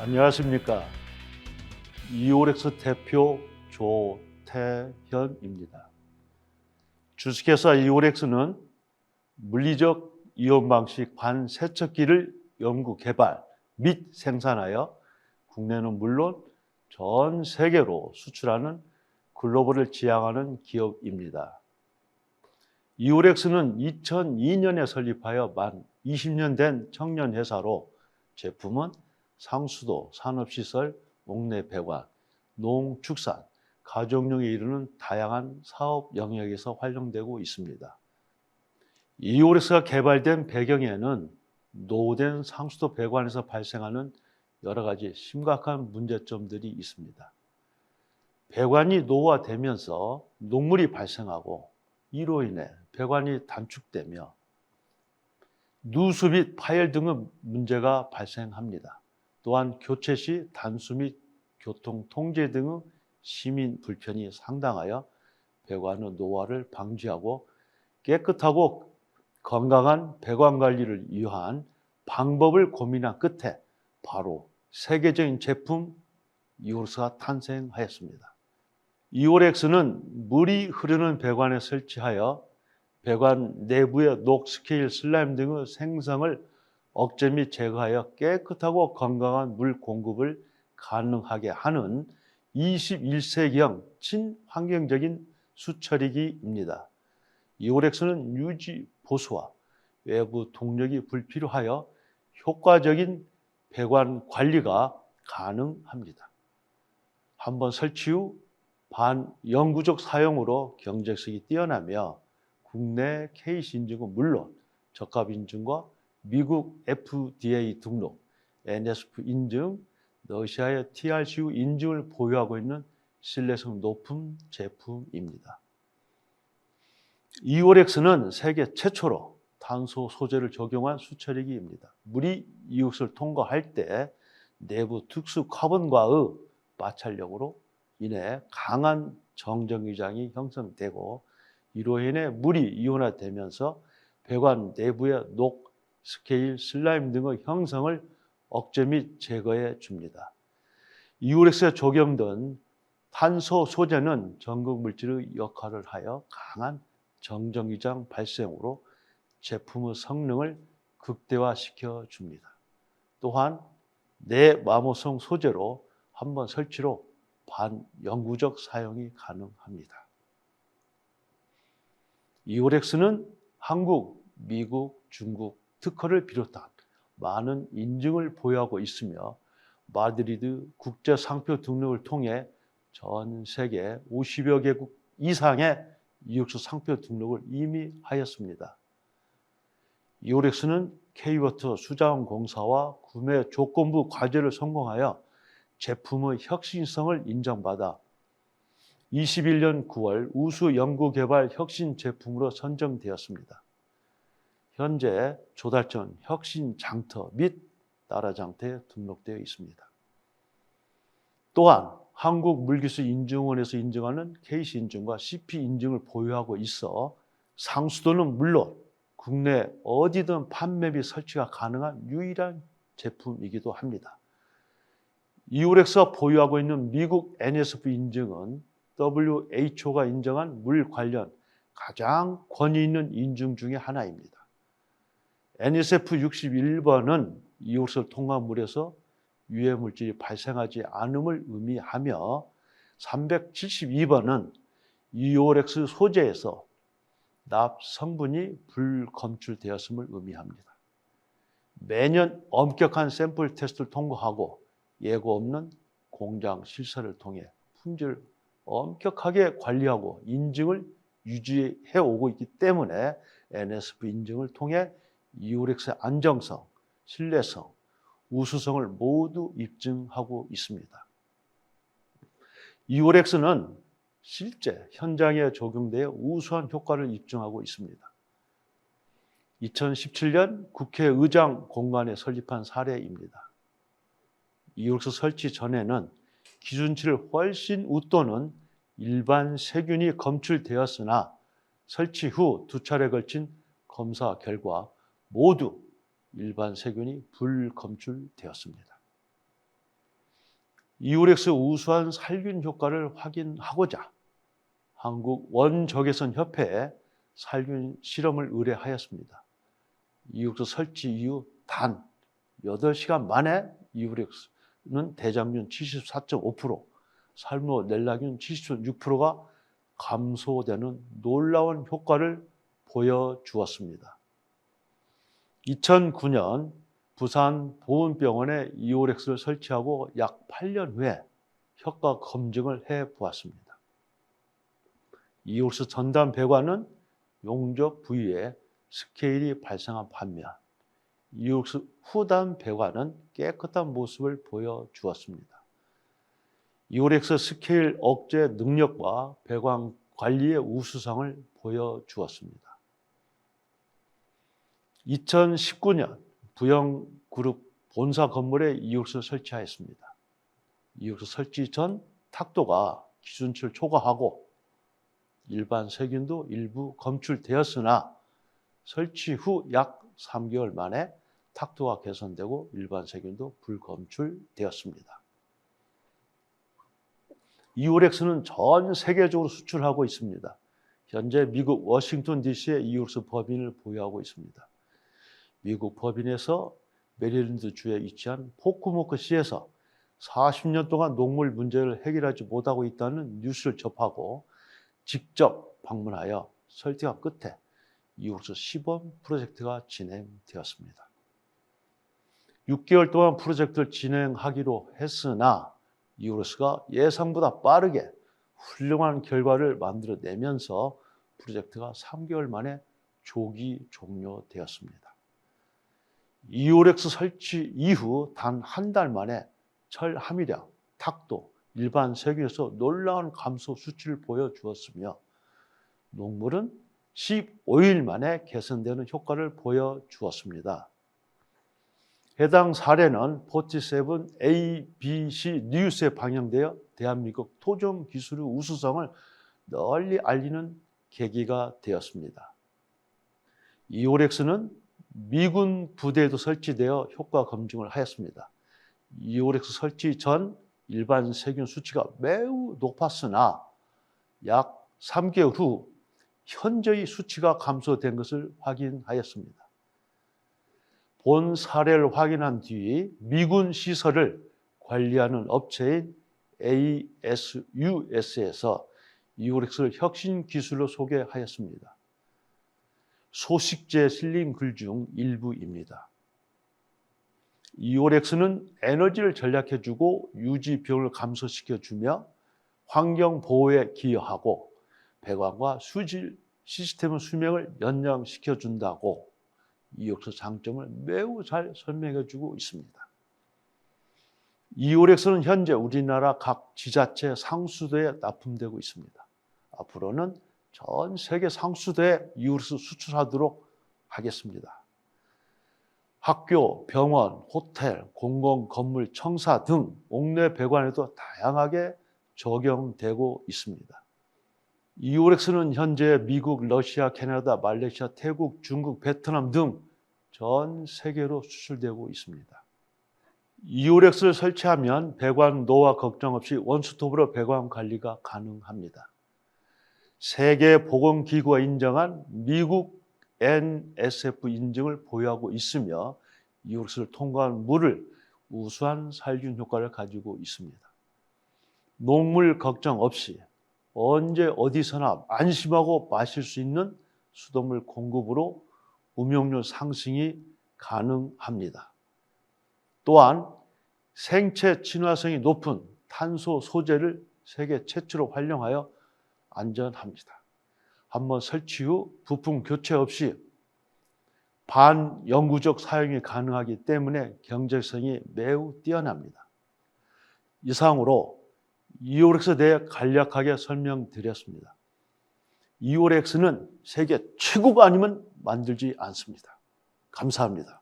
안녕하십니까. 이오렉스 대표 조태현입니다. 주식회사 이오렉스는 물리적 이용 방식 반세척기를 연구 개발 및 생산하여 국내는 물론 전 세계로 수출하는 글로벌을 지향하는 기업입니다. 이오렉스는 2002년에 설립하여 만 20년 된 청년 회사로 제품은 상수도, 산업시설, 옥내 배관, 농 축산, 가정용에 이르는 다양한 사업 영역에서 활용되고 있습니다. 이오렉스가 개발된 배경에는 노후된 상수도 배관에서 발생하는 여러 가지 심각한 문제점들이 있습니다. 배관이 노화되면서 녹물이 발생하고 이로 인해 배관이 단축되며 누수 및 파열 등의 문제가 발생합니다. 또한 교체 시 단수 및 교통 통제 등의 시민 불편이 상당하여 배관의 노화를 방지하고 깨끗하고 건강한 배관 관리를 위한 방법을 고민한 끝에 바로 세계적인 제품 이오렉스가 탄생하였습니다. 이오렉스는 물이 흐르는 배관에 설치하여 배관 내부의 녹, 스케일, 슬라임 등의 생성을 억제 및 제거하여 깨끗하고 건강한 물 공급을 가능하게 하는 21세기형 친환경적인 수처리기입니다. 이오렉스는 유지 보수와 외부 동력이 불필요하여 효과적인 배관 관리가 가능합니다. 한번 설치 후 반영구적 사용으로 경쟁성이 뛰어나며 국내 KC 인증은 물론 적합 인증과 미국 FDA 등록, NSF 인증, 러시아의 TRCU 인증을 보유하고 있는 신뢰성 높은 제품입니다. 이오렉스는 세계 최초로 탄소 소재를 적용한 수처리기입니다. 물이 이웃을 통과할 때 내부 특수 카본과의 마찰력으로 인해 강한 정전기장이 형성되고 이로 인해 물이 이온화되면서 배관 내부의 녹, 스케일, 슬라임 등의 형성을 억제 및 제거해 줍니다. 이오렉스에 적용된 탄소 소재는 전극 물질의 역할을 하여 강한 정전기장 발생으로 제품의 성능을 극대화시켜 줍니다. 또한 내마모성 소재로 한 번 설치로 반영구적 사용이 가능합니다. 이오렉스는 한국, 미국, 중국 특허를 비롯한 많은 인증을 보유하고 있으며 마드리드 국제 상표 등록을 통해 전 세계 50여 개국 이상의 이육수 상표 등록을 이미 하였습니다. 이오렉스는 K워터 수자원공사와 구매 조건부 과제를 성공하여 제품의 혁신성을 인정받아 21년 9월 우수 연구개발 혁신 제품으로 선정되었습니다. 현재 조달청 혁신 장터 및 나라 장터에 등록되어 있습니다. 또한 한국 물기술 인증원에서 인증하는 KC 인증과 CP 인증을 보유하고 있어 상수도는 물론 국내 어디든 판매 및 설치가 가능한 유일한 제품이기도 합니다. 이오렉스가 보유하고 있는 미국 NSF 인증은 WHO가 인정한 물 관련 가장 권위 있는 인증 중의 하나입니다. NSF 61번은 이오렉스를 통한 물에서 유해 물질이 발생하지 않음을 의미하며 372번은 이오렉스 소재에서 납 성분이 불검출되었음을 의미합니다. 매년 엄격한 샘플 테스트를 통과하고 예고 없는 공장 실사를 통해 품질을 엄격하게 관리하고 인증을 유지해 오고 있기 때문에 NSF 인증을 통해 이오렉스의 안정성, 신뢰성, 우수성을 모두 입증하고 있습니다. 이오렉스는 실제 현장에 적용되어 우수한 효과를 입증하고 있습니다. 2017년 국회의장 공간에 설립한 사례입니다. 이오렉스 설치 전에는 기준치를 훨씬 웃도는 일반 세균이 검출되었으나 설치 후 두 차례 걸친 검사 결과 모두 일반 세균이 불검출되었습니다. 이오렉스 우수한 살균 효과를 확인하고자 한국 원적외선 협회에 살균 실험을 의뢰하였습니다. 이오렉스 설치 이후 단 8시간 만에 이오렉스는 대장균 74.5%, 살모넬라균 70.6%가 감소되는 놀라운 효과를 보여주었습니다. 2009년 부산 보은병원에 이오렉스를 설치하고 약 8년 후에 효과 검증을 해 보았습니다. 이오렉스 전담 배관은 용접 부위에 스케일이 발생한 반면 이오렉스 후단 배관은 깨끗한 모습을 보여주었습니다. 이오렉스 스케일 억제 능력과 배관 관리의 우수성을 보여주었습니다. 2019년 부영그룹 본사 건물에 이육수 설치하였습니다. 이육수 설치 전 탁도가 기준치를 초과하고 일반 세균도 일부 검출되었으나 설치 후 약 3개월 만에 탁도가 개선되고 일반 세균도 불검출되었습니다. 이오렉스는 전 세계적으로 수출하고 있습니다. 현재 미국 워싱턴 DC에 이오렉스 법인을 보유하고 있습니다. 미국 법인에서 메리랜드 주에 위치한 포크모크 시에서 40년 동안 농물 문제를 해결하지 못하고 있다는 뉴스를 접하고 직접 방문하여 설득한 끝에 이후로서 시범 프로젝트가 진행되었습니다. 6개월 동안 프로젝트를 진행하기로 했으나 이오로스가 예상보다 빠르게 훌륭한 결과를 만들어내면서 프로젝트가 3개월 만에 조기 종료되었습니다. 이오렉스 설치 이후 단 한 달 만에 철 함유량, 탁도, 일반 세균에서 놀라운 감소 수치를 보여주었으며 농물은 15일 만에 개선되는 효과를 보여주었습니다. 해당 사례는 47 ABC 뉴스에 방영되어 대한민국 토종 기술의 우수성을 널리 알리는 계기가 되었습니다. 이오렉스는 미군 부대에도 설치되어 효과 검증을 하였습니다. 이오렉스 설치 전 일반 세균 수치가 매우 높았으나 약 3개월 후 현저히 수치가 감소된 것을 확인하였습니다. 본 사례를 확인한 뒤 미군 시설을 관리하는 업체인 ASUS에서 이오렉스를 혁신 기술로 소개하였습니다. 소식지에 실린 글 중 일부입니다. 이오렉스는 에너지를 전략해주고 유지 비용을 감소시켜주며 환경 보호에 기여하고 배관과 수질 시스템의 수명을 연장시켜준다고 이옥스 장점을 매우 잘 설명해주고 있습니다. 이오렉스는 현재 우리나라 각 지자체 상수도에 납품되고 있습니다. 앞으로는 전 세계 상수도에 이오렉스 수출하도록 하겠습니다. 학교, 병원, 호텔, 공공 건물, 청사 등 옥내 배관에도 다양하게 적용되고 있습니다. 이오렉스는 현재 미국, 러시아, 캐나다, 말레이시아, 태국, 중국, 베트남 등 전 세계로 수출되고 있습니다. 이오렉스를 설치하면 배관 노화 걱정 없이 원스톱으로 배관 관리가 가능합니다. 세계보건기구가 인정한 미국 NSF 인증을 보유하고 있으며 이오렉스를 통과한 물을 우수한 살균 효과를 가지고 있습니다. 농물 걱정 없이 언제 어디서나 안심하고 마실 수 있는 수돗물 공급으로 음용률 상승이 가능합니다. 또한 생체 친화성이 높은 탄소 소재를 세계 최초로 활용하여 안전합니다. 한번 설치 후 부품 교체 없이 반영구적 사용이 가능하기 때문에 경제성이 매우 뛰어납니다. 이상으로 이오렉스에 대해 간략하게 설명드렸습니다. 이오렉스는 세계 최고가 아니면 만들지 않습니다. 감사합니다.